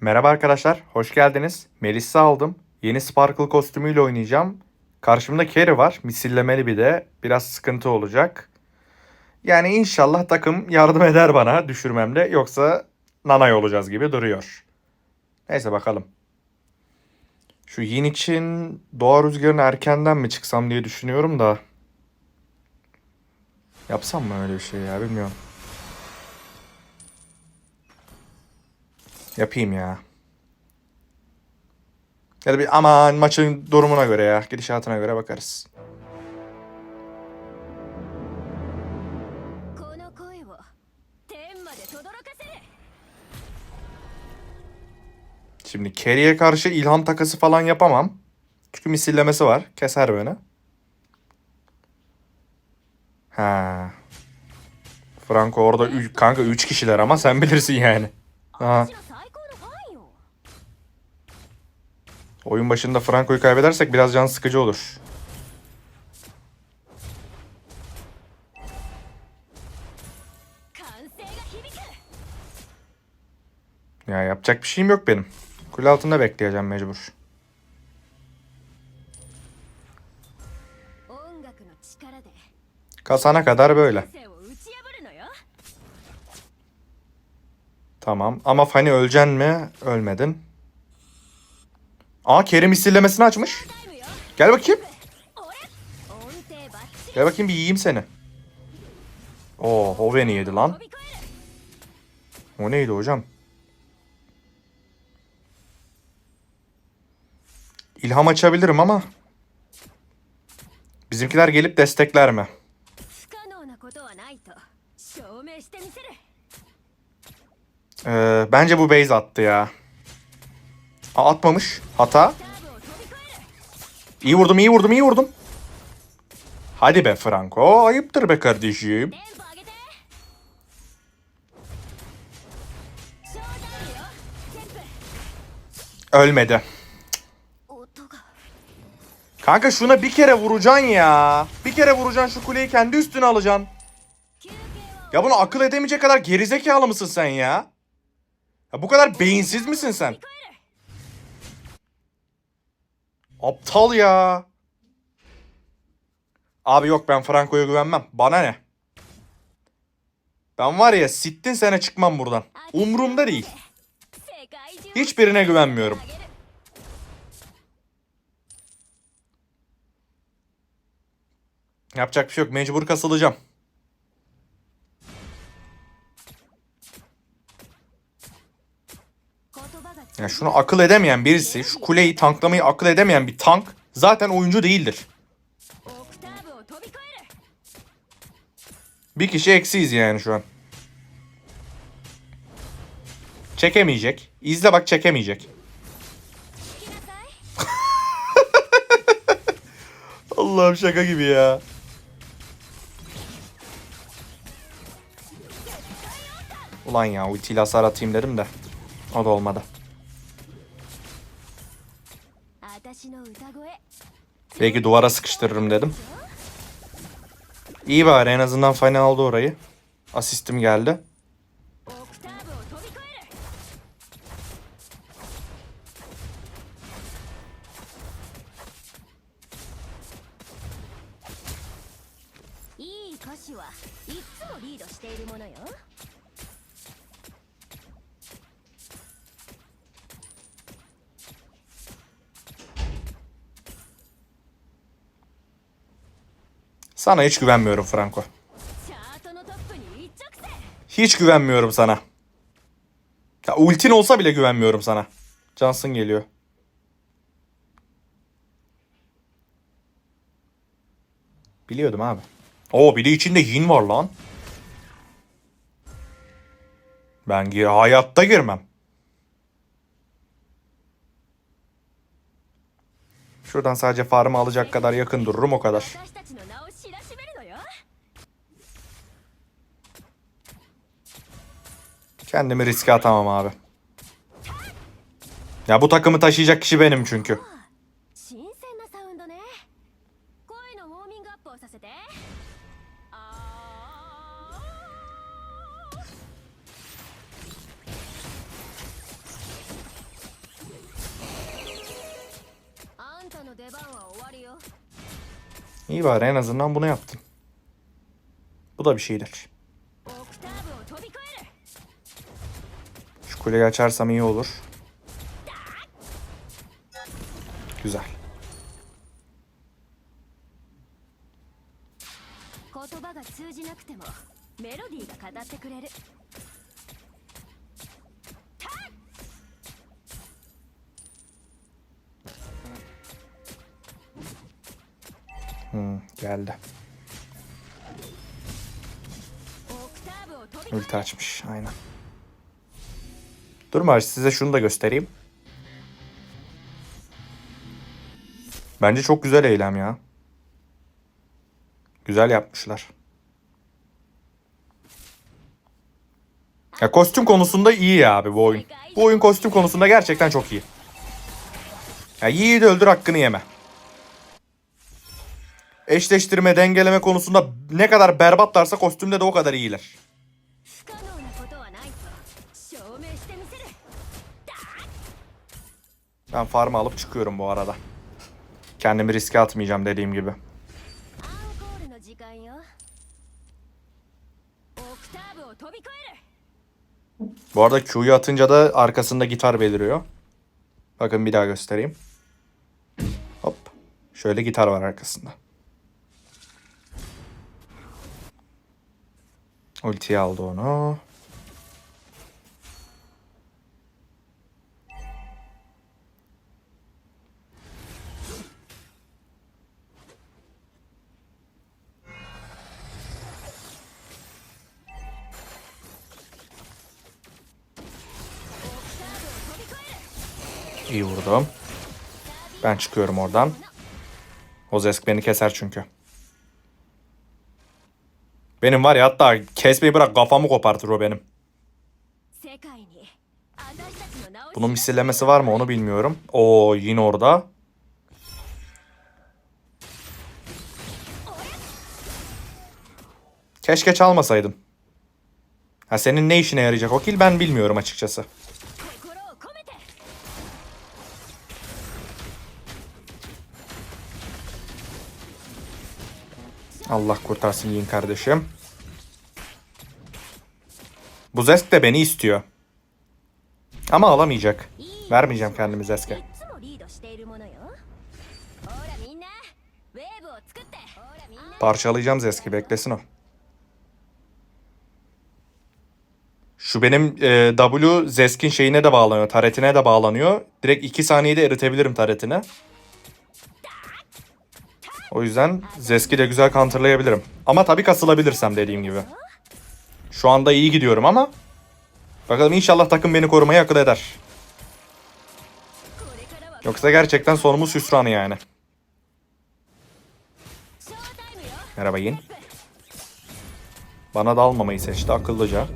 Merhaba arkadaşlar, hoş geldiniz. Melisa aldım. Yeni Sparkle kostümüyle oynayacağım. Karşımda Carry var, misillemeli bir de. Biraz sıkıntı olacak. Yani inşallah takım yardım eder bana düşürmemde. Yoksa nanay olacağız gibi duruyor. Neyse bakalım. Şu Yin için doğa rüzgarına erkenden mi çıksam diye düşünüyorum da. Yapsam mı öyle bir şey ya bilmiyorum. Yapayım ya. Ya da bir aman maçın durumuna göre ya. Gidişatına göre bakarız. Şimdi Kerry'e karşı ilham takası falan yapamam. Çünkü misillemesi var. Keser beni. Ha. Franco orada üç, kanka 3 kişiler ama sen bilirsin yani. Aha. Oyun başında Franco'yu kaybedersek biraz can sıkıcı olur. Ya yapacak bir şeyim yok benim. Kule altında bekleyeceğim mecbur. Kasana kadar böyle. Tamam ama Fanny öleceksin mi? Ölmedin. Aa Kerim istillemesini açmış. Gel bakayım. Gel bakayım bir yiyeyim seni. Oo o beni yedi lan. O neydi hocam? İlham açabilirim ama bizimkiler gelip destekler mi? Ee, bence bu base attı ya. Atmamış. Hata. İyi vurdum, iyi vurdum, iyi vurdum. Hadi be Franco, ayıptır be kardeşim. Ölmedi. Kanka şuna bir kere vuracaksın ya. Bir kere vuracaksın şu kuleyi kendi üstüne alacaksın. Ya bunu akıl edemeyecek kadar gerizekalı mısın sen ya? ya bu kadar beyinsiz misin sen? Aptal ya. Abi yok ben Franco'ya güvenmem. Bana ne? Ben var ya sittin sene çıkmam buradan. Umrumda değil. Hiçbirine güvenmiyorum. Yapacak bir şey yok. Mecbur kasılacağım. Yani şunu akıl edemeyen birisi, şu kuleyi tanklamayı akıl edemeyen bir tank zaten oyuncu değildir. Bir kişi eksiyiz yani şu an. Çekemeyecek. İzle bak çekemeyecek. Allah'ım şaka gibi ya. Ulan ya ultiyle hasar atayım dedim de. O da olmadı. Belki duvara sıkıştırırım dedim. İyi bari en azından final aldı orayı. Asistim geldi. Sana hiç güvenmiyorum Franco. Hiç güvenmiyorum sana. Ya ultin olsa bile güvenmiyorum sana. Johnson geliyor. Biliyordum abi. Oo bir de içinde yin var lan. Ben gir hayatta girmem. Şuradan sadece farmı alacak kadar yakın dururum o kadar. Kendimi riske atamam abi. Ya bu takımı taşıyacak kişi benim çünkü. İyi bari en azından bunu yaptım. Bu da bir şeydir. Kuleyi açarsam iyi olur. Güzel. Hmm, geldi. Ulti açmış aynen. Dur Marş size şunu da göstereyim. Bence çok güzel eylem ya. Güzel yapmışlar. Ya kostüm konusunda iyi ya abi bu oyun. Bu oyun kostüm konusunda gerçekten çok iyi. Ya yiğidi öldür hakkını yeme. Eşleştirme, dengeleme konusunda ne kadar berbatlarsa kostümde de o kadar iyiler. Ben farmı alıp çıkıyorum bu arada. Kendimi riske atmayacağım dediğim gibi. Bu arada Q'yu atınca da arkasında gitar beliriyor. Bakın bir daha göstereyim. Hop. Şöyle gitar var arkasında. Ultiyi aldı onu. iyi vurdum. Ben çıkıyorum oradan. Hozesk beni keser çünkü. Benim var ya hatta kesmeyi bırak kafamı kopartır o benim. Bunun misillemesi var mı onu bilmiyorum. O yine orada. Keşke çalmasaydım. Ha senin ne işine yarayacak o kill ben bilmiyorum açıkçası. Allah kurtarsın Yin kardeşim. Bu Zesk de beni istiyor. Ama alamayacak. Vermeyeceğim kendimi Zesk'e. Parçalayacağım Zesk'i beklesin o. Şu benim e, W Zesk'in şeyine de bağlanıyor. Taretine de bağlanıyor. Direkt 2 saniyede eritebilirim taretine. O yüzden Zeski de güzel counterlayabilirim. Ama tabii kasılabilirsem dediğim gibi. Şu anda iyi gidiyorum ama bakalım inşallah takım beni korumayı akıl eder. Yoksa gerçekten sonumuz hüsranı yani. Merhaba Yin. Bana dalmamayı seçti akıllıca.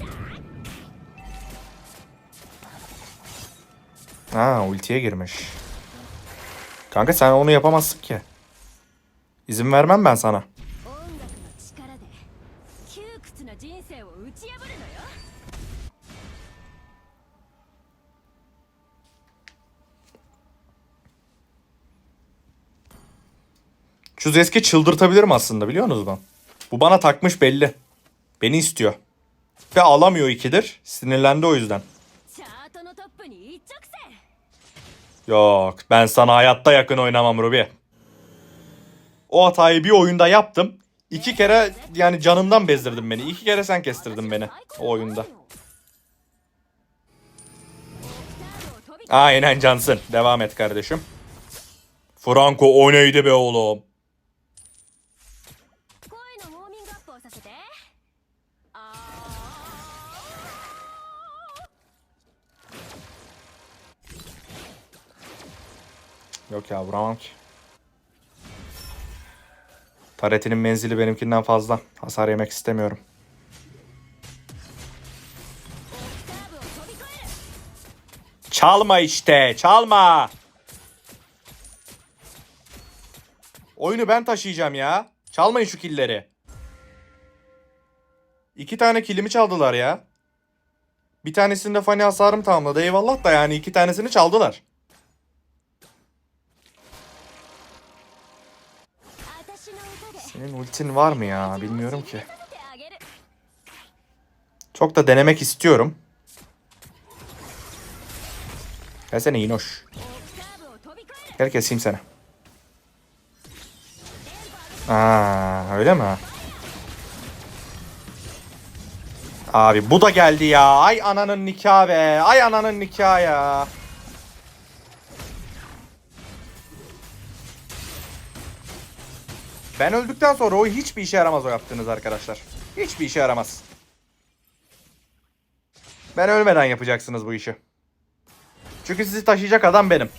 Ha ultiye girmiş. Kanka sen onu yapamazsın ki. İzin vermem ben sana. Çuzeski çıldırtabilirim aslında biliyor musunuz ben? Bu bana takmış belli. Beni istiyor. Ve alamıyor ikidir. Sinirlendi o yüzden. Yok ben sana hayatta yakın oynamam Ruby. O hatayı bir oyunda yaptım. İki kere yani canımdan bezdirdin beni. İki kere sen kestirdin beni o oyunda. Aynen cansın. Devam et kardeşim. Franco o neydi be oğlum? Yok ya vuramam ki. Taretinin menzili benimkinden fazla. Hasar yemek istemiyorum. Çalma işte. Çalma. Oyunu ben taşıyacağım ya. Çalmayın şu killeri. İki tane kilimi çaldılar ya. Bir tanesinde fani hasarım tamamladı. Eyvallah da yani iki tanesini çaldılar. Senin ultin var mı ya? Bilmiyorum ki. Çok da denemek istiyorum. Gelsene Yinoş. Gel keseyim seni. Aa, öyle mi? Abi bu da geldi ya. Ay ananın nikahı be. Ay ananın nikahı ya. Ben öldükten sonra o hiçbir işe yaramaz o yaptığınız arkadaşlar. Hiçbir işe yaramaz. Ben ölmeden yapacaksınız bu işi. Çünkü sizi taşıyacak adam benim.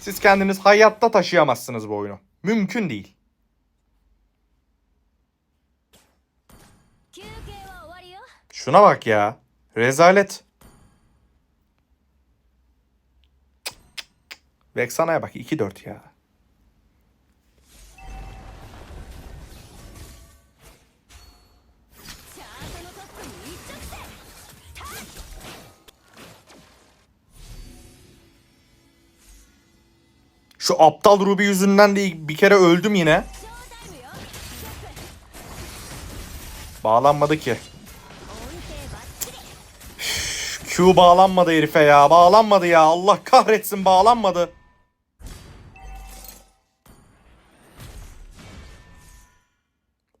Siz kendiniz hayatta taşıyamazsınız bu oyunu. Mümkün değil. Şuna bak ya. Rezalet. Vexana'ya bak 2-4 ya. Şu aptal Ruby yüzünden de bir kere öldüm yine. Bağlanmadı ki. Q bağlanmadı herife ya. Bağlanmadı ya. Allah kahretsin bağlanmadı.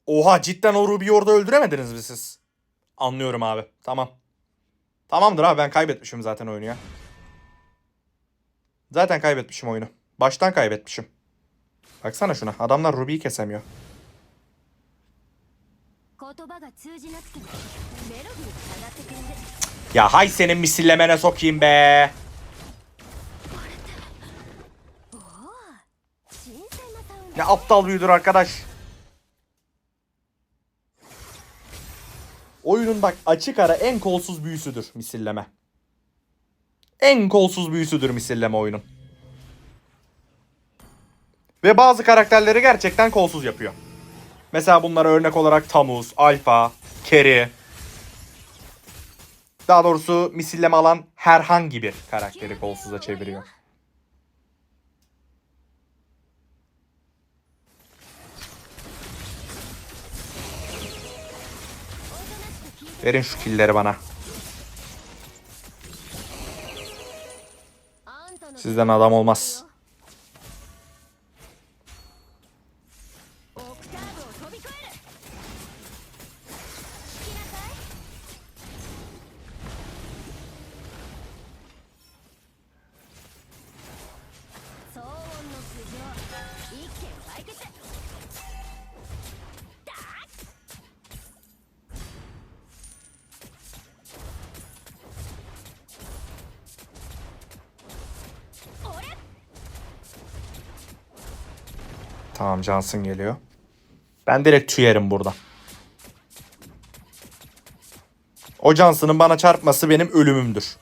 Oha cidden o Ruby'yi orada öldüremediniz mi siz? Anlıyorum abi. Tamam. Tamamdır abi ben kaybetmişim zaten oyunu ya. Zaten kaybetmişim oyunu. Baştan kaybetmişim. Baksana şuna. Adamlar Ruby'yi kesemiyor. Ya hay senin misillemene sokayım be. Ne aptal büyüdür arkadaş. Oyunun bak açık ara en kolsuz büyüsüdür misilleme. En kolsuz büyüsüdür misilleme oyunun. Ve bazı karakterleri gerçekten kolsuz yapıyor. Mesela bunlara örnek olarak Tamuz, Alfa, Keri. Daha doğrusu misilleme alan herhangi bir karakteri kolsuza çeviriyor. Verin şu killeri bana. Sizden adam olmaz. Tamam Johnson geliyor. Ben direkt tüyerim burada. O Johnson'ın bana çarpması benim ölümümdür.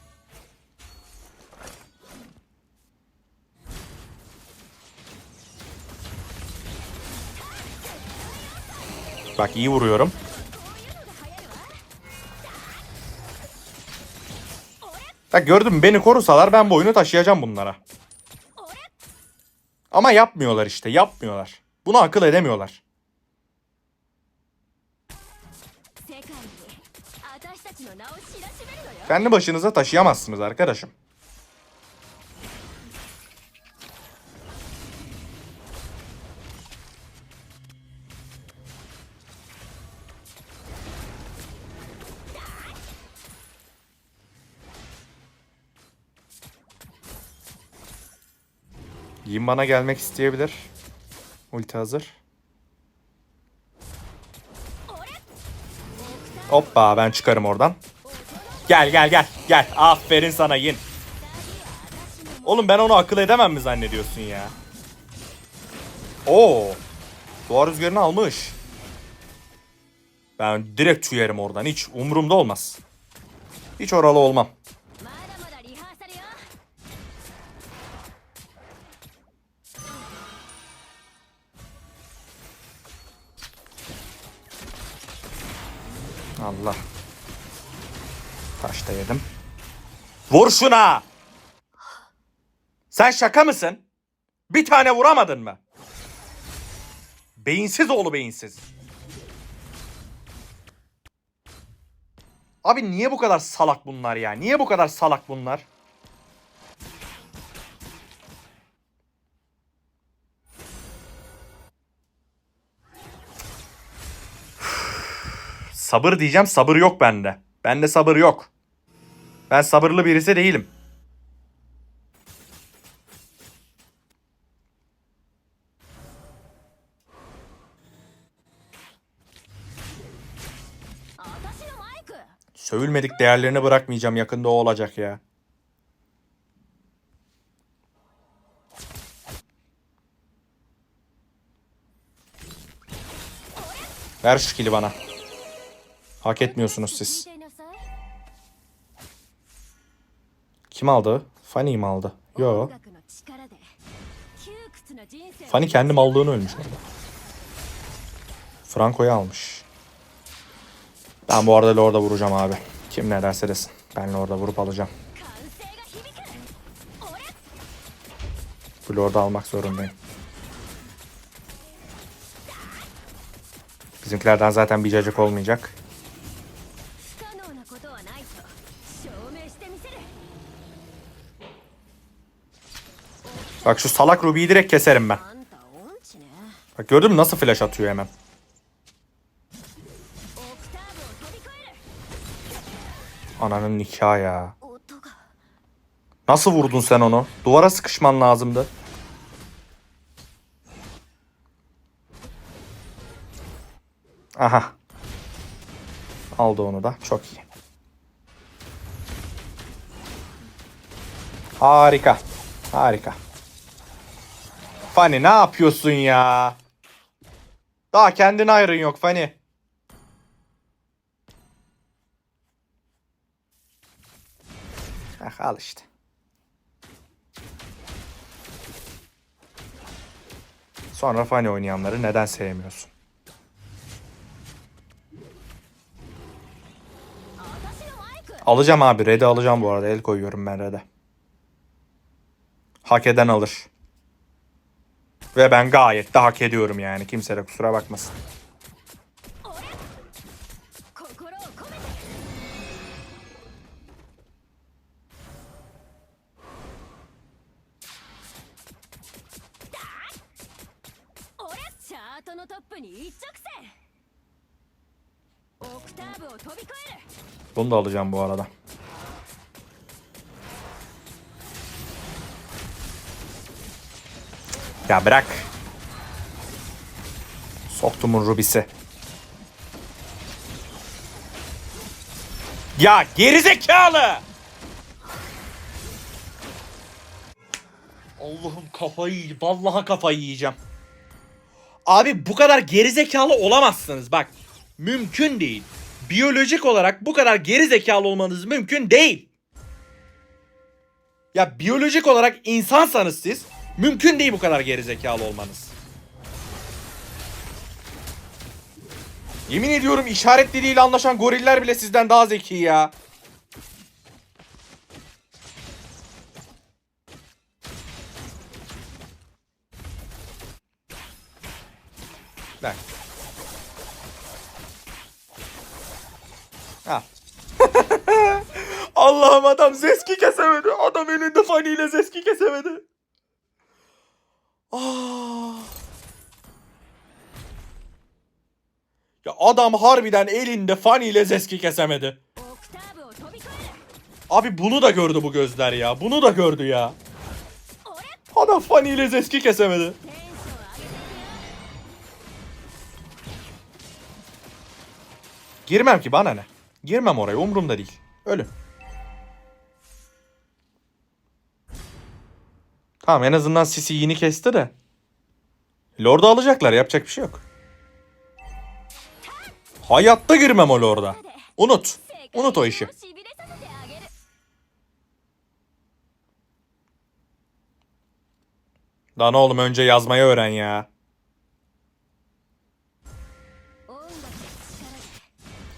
Bak iyi vuruyorum. Bak gördün mü beni korusalar ben bu oyunu taşıyacağım bunlara. Ama yapmıyorlar işte yapmıyorlar. Bunu akıl edemiyorlar. Kendi başınıza taşıyamazsınız arkadaşım. Yin bana gelmek isteyebilir. Ulti hazır. Hoppa ben çıkarım oradan. Gel gel gel gel. Aferin sana Yin. Oğlum ben onu akıl edemem mi zannediyorsun ya? Oo. Doğa rüzgarını almış. Ben direkt tüyerim oradan. Hiç umurumda olmaz. Hiç oralı olmam. Allah. Taş da yedim. Vur şuna! Sen şaka mısın? Bir tane vuramadın mı? Beyinsiz oğlu beyinsiz. Abi niye bu kadar salak bunlar ya? Niye bu kadar salak bunlar? Sabır diyeceğim sabır yok bende. Bende sabır yok. Ben sabırlı birisi değilim. Sövülmedik değerlerini bırakmayacağım. Yakında o olacak ya. Ver şu kili bana. Hak etmiyorsunuz siz. Kim aldı? Fanny mi aldı? Yo. Fanny kendim aldığını ölmüş orada. Franco'yu almış. Ben bu arada Lord'a vuracağım abi. Kim ne derse desin. Ben Lord'a vurup alacağım. Bu Lord'u almak zorundayım. Bizimkilerden zaten bir cacık olmayacak. Bak şu salak Ruby'yi direkt keserim ben. Bak gördün mü nasıl flash atıyor hemen. Ananın nikahı ya. Nasıl vurdun sen onu? Duvara sıkışman lazımdı. Aha. Aldı onu da. Çok iyi. Harika. Harika. Fanny ne yapıyorsun ya? Daha kendine ayrın yok Fanny. Ah, al işte. Sonra Fanny oynayanları neden sevmiyorsun? Alacağım abi. Red'i alacağım bu arada. El koyuyorum ben Red'e. Hak eden alır. Ve ben gayet de hak ediyorum yani. Kimse de kusura bakmasın. Bunu da alacağım bu arada. Ya bırak. Soktumun Rubisi. Ya gerizekalı! Allah'ım kafayı, vallahi kafayı yiyeceğim. Abi bu kadar gerizekalı olamazsınız bak. Mümkün değil. Biyolojik olarak bu kadar gerizekalı olmanız mümkün değil. Ya biyolojik olarak insansanız siz mümkün değil bu kadar gerizekalı olmanız. Yemin ediyorum işaret diliyle anlaşan goriller bile sizden daha zeki ya. Ver. Al. Allah'ım adam zeski kesemedi. Adam elinde faniyle zeski kesemedi. Ya adam harbiden elinde faniyle zeski kesemedi. Abi bunu da gördü bu gözler ya. Bunu da gördü ya. Adam faniyle zeski kesemedi. Girmem ki bana ne? Girmem oraya umurumda değil. Ölüm. Tamam en azından Sisi yeni kesti de. Lord'u alacaklar yapacak bir şey yok. Hayatta girmem o Lord'a. Unut. Unut o işi. Lan oğlum önce yazmayı öğren ya.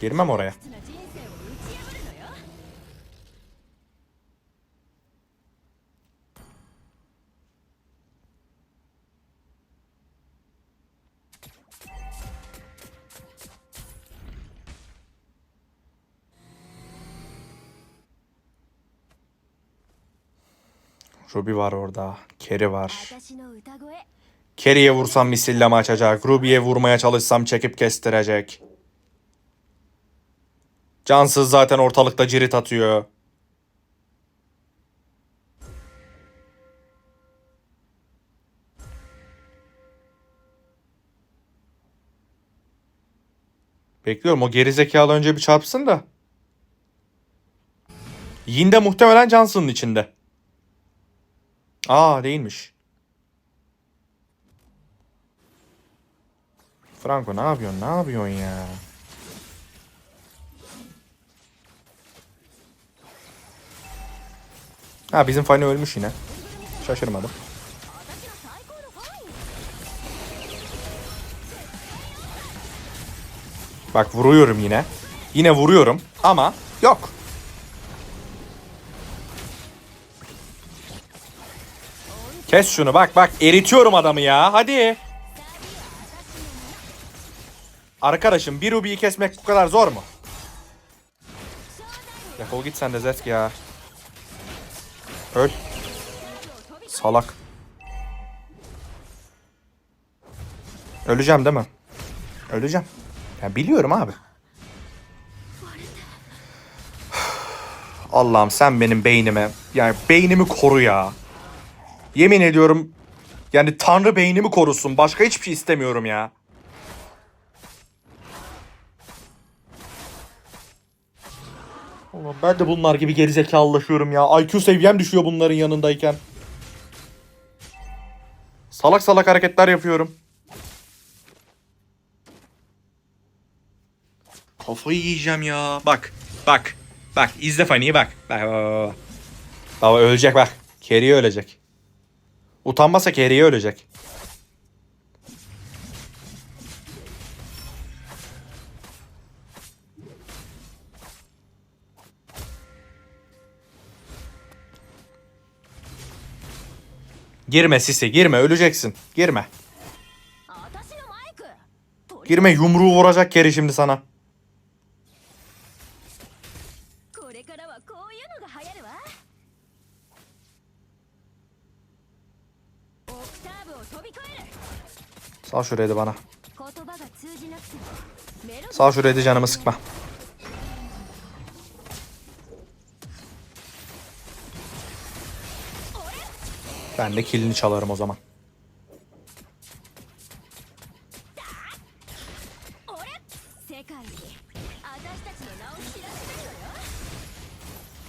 Girmem oraya. Ruby var orada. Keri var. Keri'ye vursam misilleme açacak. Ruby'ye vurmaya çalışsam çekip kestirecek. Cansız zaten ortalıkta cirit atıyor. Bekliyorum o gerizekalı önce bir çarpsın da. Yinde muhtemelen Johnson'ın içinde. Aa değilmiş. Franco ne yapıyorsun? Ne yapıyorsun ya? Ha bizim Fanny ölmüş yine. Şaşırmadım. Bak vuruyorum yine. Yine vuruyorum ama yok. Kes şunu bak bak eritiyorum adamı ya hadi. Arkadaşım bir Ruby'yi kesmek bu kadar zor mu? Defol git sen de Zetki ya. Öl. Salak. Öleceğim değil mi? Öleceğim. Ya biliyorum abi. Allah'ım sen benim beynime yani beynimi koru ya. Yemin ediyorum yani Tanrı beynimi korusun. Başka hiçbir şey istemiyorum ya. Ulan ben de bunlar gibi gerizekalılaşıyorum ya. IQ seviyem düşüyor bunların yanındayken. Salak salak hareketler yapıyorum. Kafayı yiyeceğim ya. Bak. Bak. Bak. izle Fanny'i bak. Bak. Baba ölecek bak. Carrie ölecek. Utanmasa Carry'e ölecek. Girme Sisi girme öleceksin. Girme. Girme yumruğu vuracak Carry şimdi sana. Sal şurayı bana. Sal şurayı da canımı sıkma. Ben de kilini çalarım o zaman.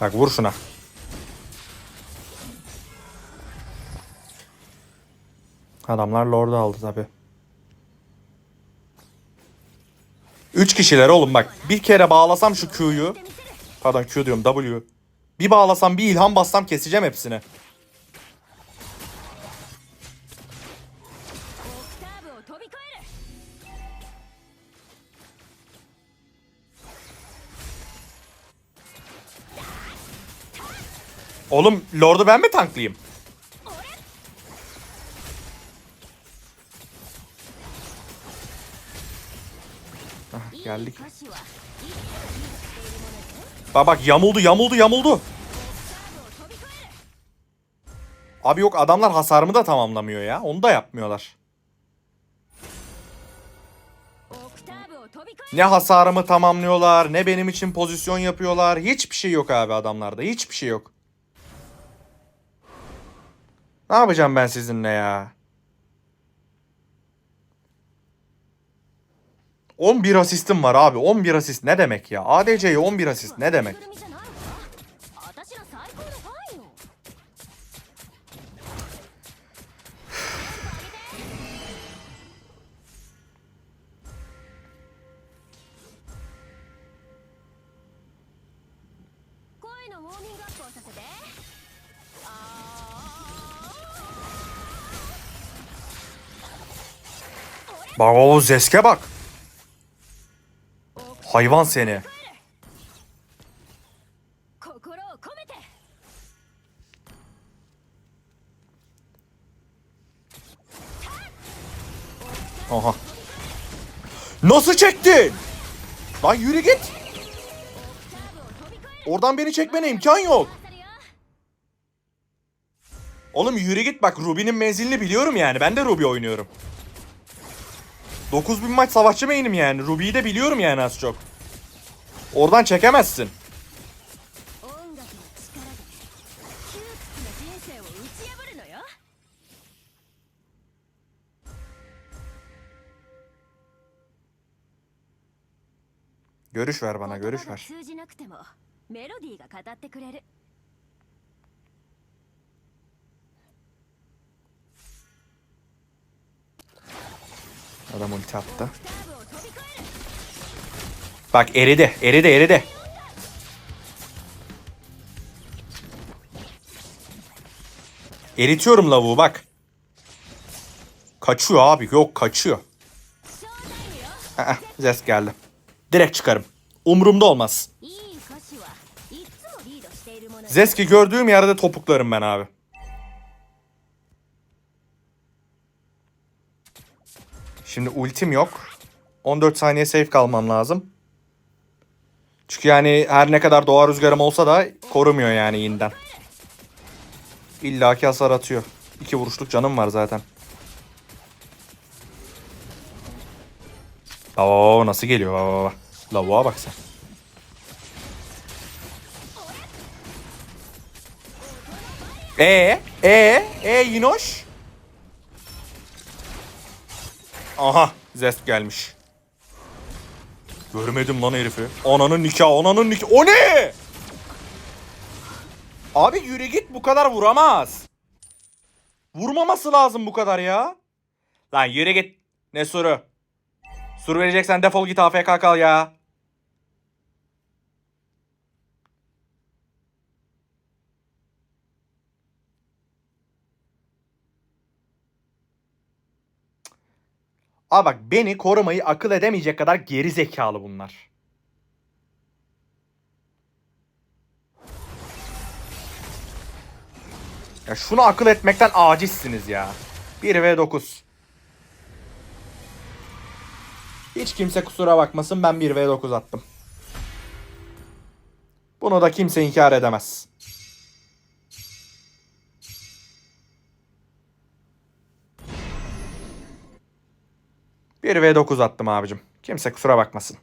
Bak vur şuna. Adamlar Lord'u aldı tabi. 3 kişiler oğlum bak. Bir kere bağlasam şu Q'yu. Pardon Q diyorum W. Bir bağlasam bir ilham bassam keseceğim hepsini. Oğlum Lord'u ben mi tanklayayım? Geldik. Bak bak yamuldu yamuldu yamuldu. Abi yok adamlar hasarımı da tamamlamıyor ya. Onu da yapmıyorlar. Ne hasarımı tamamlıyorlar, ne benim için pozisyon yapıyorlar. Hiçbir şey yok abi adamlarda. Hiçbir şey yok. Ne yapacağım ben sizinle ya? 11 asistim var abi. 11 asist ne demek ya? ADC'ye 11 asist ne demek? Bak o zeske bak. Hayvan seni. Aha. Nasıl çektin? Lan yürü git. Oradan beni çekmene imkan yok. Oğlum yürü git bak Ruby'nin menzilini biliyorum yani. Ben de Ruby oynuyorum. 9000 maç savaşçı main'im yani. Ruby'yi de biliyorum yani az çok. Oradan çekemezsin. Görüş ver bana, görüş ver. Adam ulti attı. Bak eridi. Eridi eridi. Eritiyorum lavuğu bak. Kaçıyor abi. Yok kaçıyor. Aa, ses geldi. Direkt çıkarım. Umurumda olmaz. Zeski gördüğüm yerde topuklarım ben abi. Şimdi ultim yok. 14 saniye safe kalmam lazım. Çünkü yani her ne kadar doğa rüzgarım olsa da korumuyor yani yinden. İlla ki hasar atıyor. İki vuruşluk canım var zaten. Oo nasıl geliyor baba baba. Lavuğa bak sen. E e e Yinoş. Aha Zest gelmiş. Görmedim lan herifi. Ananın nikahı, ananın nikahı. O ne? Abi yürü git bu kadar vuramaz. Vurmaması lazım bu kadar ya. Lan yürü git. Ne soru? Sur vereceksen defol git AFK kal ya. Abi bak beni korumayı akıl edemeyecek kadar geri zekalı bunlar. Ya şunu akıl etmekten acizsiniz ya. 1 ve 9. Hiç kimse kusura bakmasın ben 1 ve 9 attım. Bunu da kimse inkar edemez. Bir v 9 attım abicim. Kimse kusura bakmasın.